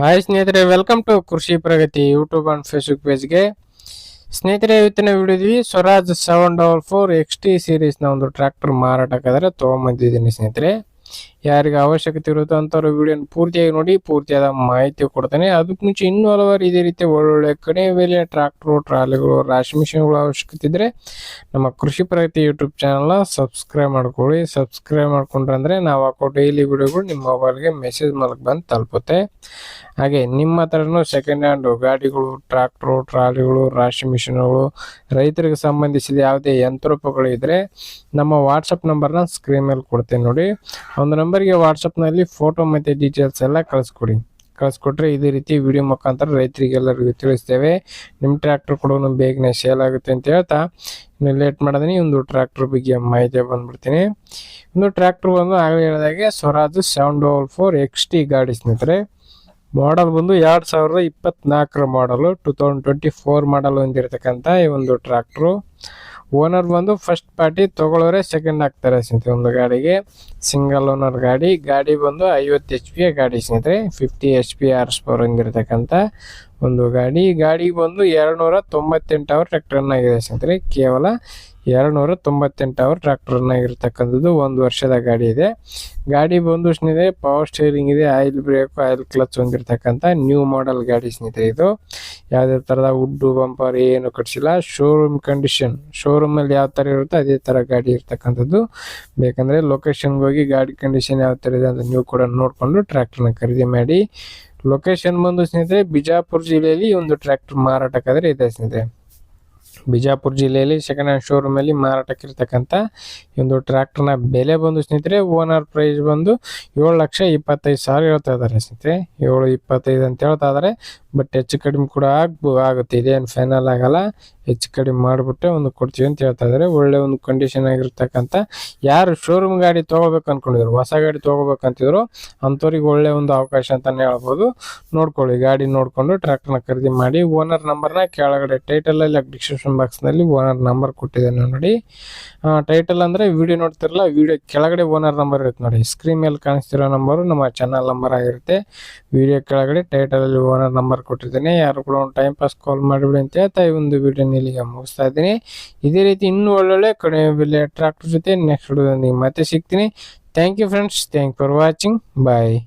Hi ಸ್ನೇಹಿತರೆ. Welcome to Krishi Pragati YouTube and Facebook ಪೇಜ್ಗೆ ಸ್ನೇಹಿತರೆ, ಇವತ್ತಿನ ವಿಡಿಯೋದ್ವಿ Swaraj seven double four X T ಸೀರೀಸ್ನ ಒಂದು tractor ಮಾರಾಟಕ್ಕಾದರೆ ತೊಗೊಂಬಂದಿದ್ದೀನಿ ಸ್ನೇಹಿತರೆ. ಯಾರಿಗೆ ಅವಶ್ಯಕತೆ ಇರುತ್ತೋ ಅಂಥವ್ರು ವಿಡಿಯೋನ ಪೂರ್ತಿಯಾಗಿ ನೋಡಿ, ಪೂರ್ತಿಯಾದ ಮಾಹಿತಿ ಕೊಡ್ತೇನೆ. ಅದಕ್ಕೆ ಮುಂಚೆ ಇನ್ನೂ ಹಲವಾರು ಇದೇ ರೀತಿ ಒಳ್ಳೊಳ್ಳೆ ಕಡಿಮೆ ಬೆಲೆಯ ಟ್ರ್ಯಾಕ್ಟ್ರು ಟ್ರಾಲಿಗಳು, ರಾಶಿ ಮಿಷಿನ್ಗಳು ಅವಶ್ಯಕತೆ ಇದ್ದರೆ ನಮ್ಮ ಕೃಷಿ ಪ್ರಗತಿ ಯೂಟ್ಯೂಬ್ ಚಾನಲ್ನ ಸಬ್ಸ್ಕ್ರೈಬ್ ಮಾಡ್ಕೊಳ್ಳಿ. ಸಬ್ಸ್ಕ್ರೈಬ್ ಮಾಡ್ಕೊಂಡ್ರೆ ಅಂದರೆ ನಾವು ಹಾಕೋ ಡೈಲಿ ವಿಡಿಯೋಗಳು ನಿಮ್ಮ ಮೊಬೈಲ್ಗೆ ಮೆಸೇಜ್ ಮೂಲಕ ಬಂದು ತಲುಪುತ್ತೆ. ಹಾಗೆ ನಿಮ್ಮ ಹತ್ರನೂ ಸೆಕೆಂಡ್ ಹ್ಯಾಂಡ್ ಗಾಡಿಗಳು ಟ್ರ್ಯಾಕ್ಟ್ರು ಟ್ರಾಲಿಗಳು, ರಾಶಿ ಮಿಷಿನ್ಗಳು, ರೈತರಿಗೆ ಸಂಬಂಧಿಸಿದ ಯಾವುದೇ ಯಂತ್ರೋಪಗಳು ಇದ್ದರೆ ನಮ್ಮ ವಾಟ್ಸಪ್ ನಂಬರ್ನ ಸ್ಕ್ರೀನ್ ಮೇಲೆ ಕೊಡ್ತೀನಿ ನೋಡಿ. ಒಂದು ನಂಬರ್ಗೆ ವಾಟ್ಸಪ್ನಲ್ಲಿ ಫೋಟೋ ಮತ್ತು ಡೀಟೇಲ್ಸ್ ಎಲ್ಲ ಕಳಿಸ್ಕೊಡಿ. ಕಳಿಸ್ಕೊಟ್ರೆ ಇದೇ ರೀತಿ ವಿಡಿಯೋ ಮುಖಾಂತರ ರೈತರಿಗೆಲ್ಲರಿಗೂ ತಿಳಿಸ್ತೇವೆ. ನಿಮ್ಮ ಟ್ರ್ಯಾಕ್ಟರ್ ಕೂಡ ಬೇಗನೆ ಸೇಲ್ ಆಗುತ್ತೆ ಅಂತ ಹೇಳ್ತಾ, ಇನ್ನು ಲೇಟ್ ಮಾಡಿದ್ರೆ ಒಂದು ಟ್ರ್ಯಾಕ್ಟರ್ ಬಗ್ಗೆ ಮಾಹಿತಿ ಬಂದ್ಬಿಡ್ತೀನಿ. ಒಂದು ಟ್ರ್ಯಾಕ್ಟರ್ ಬಂದು ಆಗಲೇ ಹೇಳಿದಾಗೆ Swaraj seven double four X T ಗಾಡಿ ಸ್ನೇಹಿತರೆ. ಮಾಡಲ್ ಬಂದು ಎರಡು ಸಾವಿರದ ಇಪ್ಪತ್ನಾಲ್ಕರ model two thousand twenty four model ಹೊಂದಿರತಕ್ಕಂಥ ಈ ಒಂದು ಟ್ರ್ಯಾಕ್ಟ್ರು ಓನರ್ ಬಂದು ಫಸ್ಟ್ ಪಾರ್ಟಿ ತಗೊಳ್ಳೋರೆ ಸೆಕೆಂಡ್ ಹಾಕ್ತಾರೆ ಸ್ನೇಹಿತರೆ ಒಂದು ಗಾಡಿಗೆ. ಸಿಂಗಲ್ ಓನರ್ ಗಾಡಿ ಗಾಡಿ ಬಂದು ಐವತ್ತು ಎಚ್ ಪಿ ಗಾಡಿ ಸ್ನೇಹಿತರೆ fifty H P horse power ಹೊಂದಿರತಕ್ಕಂಥ ಒಂದು ಗಾಡಿ. ಗಾಡಿ ಬಂದು ಎರಡು ನೂರ ತೊಂಬತ್ತೆಂಟು ಅವರ್ ಟ್ರ್ಯಾಕ್ಟರ್ನಾಗಿದೆ ಸ್ನೇಹಿತರೆ, ಕೇವಲ ಎರಡು ನೂರ ತೊಂಬತ್ತೆಂಟು ಅವರ್ ಟ್ರ್ಯಾಕ್ಟರ್ ರನ್ ಆಗಿರ್ತಕ್ಕಂಥದ್ದು ಒಂದು ವರ್ಷದ ಗಾಡಿ ಇದೆ. ಗಾಡಿ ಬಂದು ಸ್ನೇಹಿತರೆ ಪವರ್ ಸ್ಟೇರಿಂಗ್ ಇದೆ ಆಯಿಲ್ ಬ್ರೇಕ್ ಆಯಿಲ್ ಕ್ಲಚ್ ಹೊಂದಿರತಕ್ಕಂಥ ನ್ಯೂ ಮಾಡೆಲ್ ಗಾಡಿ ಸ್ನೇಹಿತರೆ ಇದು. ಯಾವುದೇ ಥರದ ಉಡ್ಡು ಬಂಪರ್ ಏನು ಕಟ್ಸಿಲ್ಲ. ಶೋರೂಮ್ ಕಂಡೀಷನ್ ಶೋರೂಮಲ್ಲಿ ಯಾವ ಥರ ಇರುತ್ತೋ ಅದೇ ಥರ ಗಾಡಿ ಇರ್ತಕ್ಕಂಥದ್ದು. ಬೇಕಂದರೆ ಲೊಕೇಶನ್ಗೆ ಹೋಗಿ ಗಾಡಿ ಕಂಡೀಷನ್ ಯಾವ ಥರ ಇದೆ ಅಂತ ನೀವು ಕೂಡ ನೋಡಿಕೊಂಡು ಟ್ರ್ಯಾಕ್ಟರ್ನ ಖರೀದಿ ಮಾಡಿ. ಲೊಕೇಶನ್ ಬಂದು ಸ್ನೇಹಿತರೆ ಬಿಜಾಪುರ ಜಿಲ್ಲೆಯಲ್ಲಿ ಒಂದು ಟ್ರ್ಯಾಕ್ಟರ್ ಮಾರಾಟಕ್ಕಾದ್ರೆ ಇದೆ ಸ್ನೇಹಿತರೆ. ಬಿಜಾಪುರ ಜಿಲ್ಲೆಯಲ್ಲಿ ಸೆಕೆಂಡ್ ಹ್ಯಾಂಡ್ ಶೋರೂಮಲ್ಲಿ ಮಾರಾಟಕ್ಕಿರ್ತಕ್ಕಂಥ ಒಂದು ಟ್ರ್ಯಾಕ್ಟರ್ನ ಬೆಲೆ ಬಂದು ಸ್ನೇಹಿತರೆ ಓನರ್ ಪ್ರೈಸ್ ಬಂದು ಏಳು ಲಕ್ಷ ಇಪ್ಪತ್ತೈದು ಸಾವಿರ ಹೇಳ್ತಾ ಇದ್ದಾರೆ ಸ್ನೇಹಿತರೆ. ಏಳು ಇಪ್ಪತ್ತೈದು ಅಂತ ಹೇಳ್ತಾ ಇದ್ದಾರೆ ಬಟ್ ಹೆಚ್ಚು ಕಡಿಮೆ ಕೂಡ ಆಗ್ಬೋ ಆಗುತ್ತೆ. ಇದೇನು ಫೈನಲ್ ಆಗಲ್ಲ. ಹೆಚ್ಚು ಕಡಿಮೆ ಮಾಡಿಬಿಟ್ಟೆ ಒಂದು ಕೊಡ್ತೀವಿ ಅಂತ ಹೇಳ್ತಾ ಇದ್ದಾರೆ ಒಳ್ಳೆ ಒಂದು ಕಂಡೀಷನ್ ಆಗಿರ್ತಕ್ಕಂಥ ಯಾರು ಶೋರೂಮ್ ಗಾಡಿ ತೊಗೋಬೇಕು ಅಂದ್ಕೊಂಡಿದ್ರು ಹೊಸ ಗಾಡಿ ತೊಗೋಬೇಕಂತಿದ್ರು ಅಂಥವ್ರಿಗೆ ಒಳ್ಳೆ ಒಂದು ಅವಕಾಶ ಅಂತಲೇ ಹೇಳ್ಬೋದು. ನೋಡ್ಕೊಳ್ಳಿ, ಗಾಡಿ ನೋಡಿಕೊಂಡು ಟ್ರ್ಯಾಕ್ಟರ್ನ ಖರೀದಿ ಮಾಡಿ ಓನರ್ ನಂಬರ್ನ ಕೆಳಗಡೆ ಟೈಟಲಲ್ಲಿ ಡಿಸ್ಕ್ರಿಪ್ಷನ್ ಬಾಕ್ಸ್ನಲ್ಲಿ ಓನರ್ ನಂಬರ್ ಕೊಟ್ಟಿದ್ದೇನೆ ನೋಡಿ. ಟೈಟಲ್ ಅಂದರೆ ವಿಡಿಯೋ ನೋಡ್ತಿರಲ್ಲ ವಿಡಿಯೋ ಕೆಳಗಡೆ ಓನರ್ ನಂಬರ್ ಇರುತ್ತೆ ನೋಡಿ. ಸ್ಕ್ರೀನ್ ಮೇಲೆ ಕಾಣಿಸ್ತಿರೋ ನಂಬರು ನಮ್ಮ ಚಾನಲ್ ನಂಬರ್ ಆಗಿರುತ್ತೆ. ವಿಡಿಯೋ ಕೆಳಗಡೆ ಟೈಟಲಲ್ಲಿ ಓನರ್ ನಂಬರ್ ಕೊಟ್ಟಿದ್ದೇನೆ. ಯಾರು ಕೂಡ ಒಂದು ಟೈಮ್ ಪಾಸ್ ಕಾಲ್ ಮಾಡಿಬಿಡಿ ಅಂತ ಹೇಳ್ತಾ ಈ ಒಂದು ವಿಡಿಯೋನ ಇಲ್ಲಿಗೆ ಮುಗಿಸ್ತಾ ಇದ್ದೀನಿ. ಇದೇ ರೀತಿ ಇನ್ನೂ ಒಳ್ಳೊಳ್ಳೆ ಕಡಿಮೆ ಬೆಲೆ ಟ್ರಾಕ್ಟರ್ ಜೊತೆ ನೆಕ್ಸ್ಟ್ ಮತ್ತೆ ಸಿಗ್ತೀನಿ. Thank you friends thank for watching bye